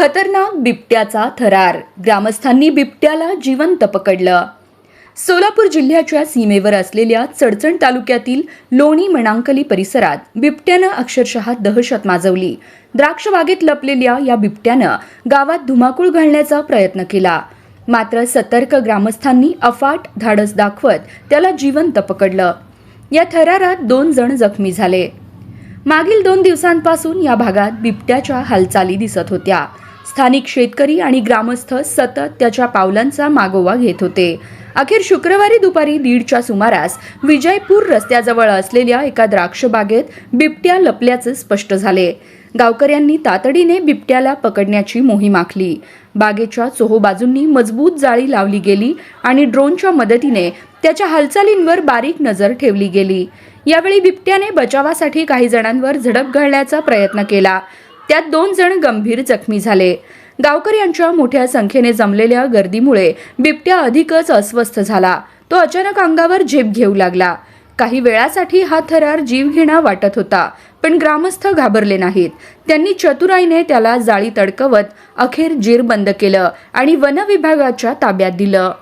खतरनाक बिबट्याचा थरार. ग्रामस्थांनी बिबट्याला जिवंत पकडलं. सोलापूर जिल्ह्याच्या सीमेवर असलेल्या चडचण तालुक्यातील लोणी मणांकली परिसरात बिबट्यानं अक्षरशः दहशत माजवली. द्राक्षबागेत लपलेल्या या बिबट्यानं गावात धुमाकूळ घालण्याचा प्रयत्न केला. मात्र सतर्क ग्रामस्थांनी अफाट धाडस दाखवत त्याला जिवंत पकडलं. या थरारात दोन जण जखमी झाले. मागील दोन दिवसांपासून या भागात बिबट्याच्या हालचाली दिसत होत्या. स्थानिक शेतकरी आणि ग्रामस्थ सतत त्याच्या पावलांचा मागोवा घेत होते. अखेर शुक्रवारी दुपारी दीडच्या सुमारास विजयपूर रस्त्याजवळ असलेल्या एका द्राक्षबागेत बिबट्या लपल्याचे स्पष्ट झाले. गावकऱ्यांनी तातडीने बिबट्याला पकडण्याची मोहीम आखली. बागेच्या चोहोबाजूंनी मजबूत जाळी लावली गेली आणि ड्रोनच्या मदतीने त्याच्या हालचालींवर बारीक नजर ठेवली गेली. यावेळी बिबट्याने बचावासाठी काही जणांवर झडप घालण्याचा प्रयत्न केला. त्यात दोन जण गंभीर जखमी झाले. गावकऱ्यांच्या मोठ्या संख्येने जमलेल्या गर्दीमुळे बिबट्या अधिकच अस्वस्थ झाला. तो अचानक अंगावर झेप घेऊ लागला. काही वेळासाठी हा थरार जीवघेणा वाटत होता पण ग्रामस्थ घाबरले नाहीत. त्यांनी चतुराईने त्याला जाळी तडकवत अखेर जीर बंद केलं आणि वनविभागाच्या ताब्यात दिलं.